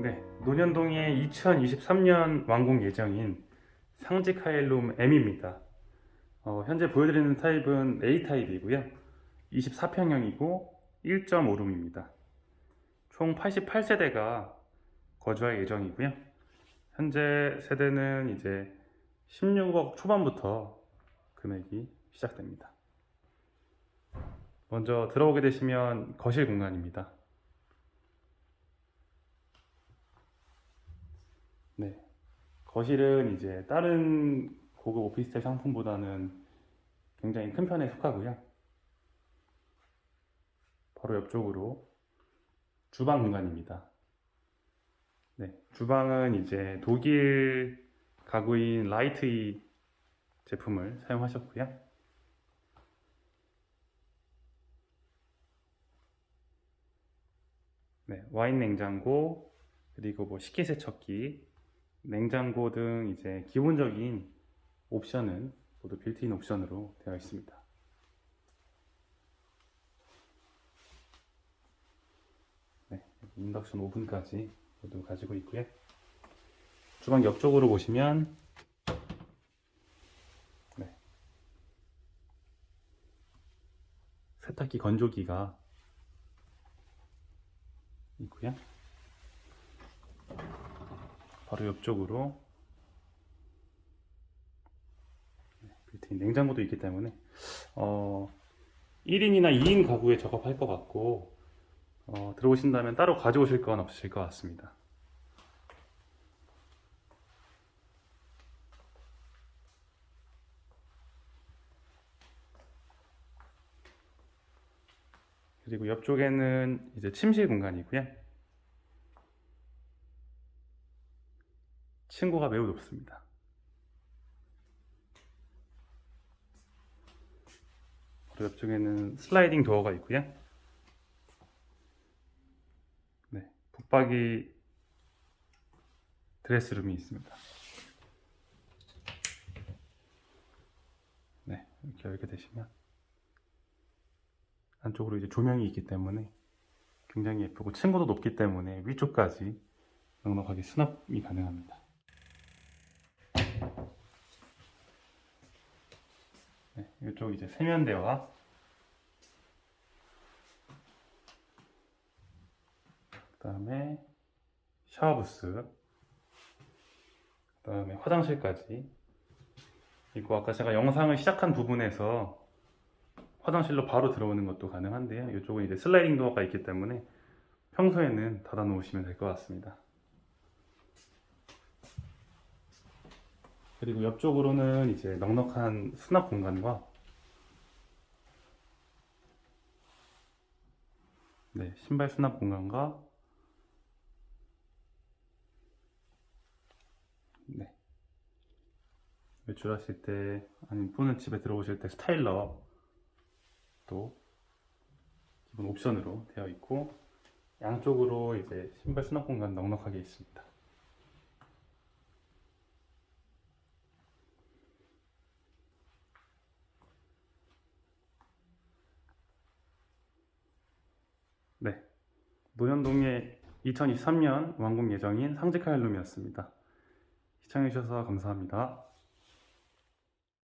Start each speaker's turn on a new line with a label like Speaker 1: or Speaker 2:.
Speaker 1: 네, 논현동의 2023년 완공 예정인 상직 하일룸 M입니다. 어, 현재 보여드리는 타입은 A 타입이고요. 24평형이고 1.5룸입니다. 총 88세대가 거주할 예정이고요. 현재 세대는 이제 16억 초반부터 금액이 시작됩니다. 먼저 들어오게 되시면 거실 공간입니다. 네. 거실은 이제 다른 고급 오피스텔 상품보다는 굉장히 큰 편에 속하고요. 바로 옆쪽으로 주방 공간입니다. 네. 주방은 이제 독일 가구인 라이트이 제품을 사용하셨고요. 네, 와인 냉장고 그리고 뭐 식기세척기 냉장고 등 이제 기본적인 옵션은 모두 빌트인 옵션으로 되어 있습니다. 네, 인덕션 오븐까지 모두 가지고 있고요. 주방 옆쪽으로 보시면 네, 세탁기 건조기가 있고요. 바로 옆쪽으로 네, 빌트인 냉장고도 있기 때문에 어, 1인이나 2인 가구에 적합할 것 같고 어, 들어오신다면 따로 가져오실 건 없으실 것 같습니다. 그리고 옆쪽에는 이제 침실 공간이고요. 층고가 매우 높습니다. 그리고 옆쪽에는 슬라이딩 도어가 있고요. 네, 붙박이 드레스룸이 있습니다. 네, 이렇게 열게 되시면 안쪽으로 이제 조명이 있기 때문에 굉장히 예쁘고 층고도 높기 때문에 위쪽까지 넉넉하게 수납이 가능합니다. 네, 이쪽 이제 세면대와 그 다음에 샤워부스, 그 다음에 화장실까지 그리고 아까 제가 영상을 시작한 부분에서 화장실로 바로 들어오는 것도 가능한데요. 이쪽은 이제 슬라이딩 도어가 있기 때문에 평소에는 닫아 놓으시면 될 것 같습니다. 그리고 옆쪽으로는 이제 넉넉한 수납 공간과 네, 신발 수납 공간과 네. 외출하실 때 아니면 또는 집에 들어오실 때 스타일러 또 기본 옵션으로 되어 있고 양쪽으로 이제 신발 수납 공간 넉넉하게 있습니다. 네. 노현동의 2023년 완공 예정인 상직하일룸이었습니다. 시청해주셔서 감사합니다.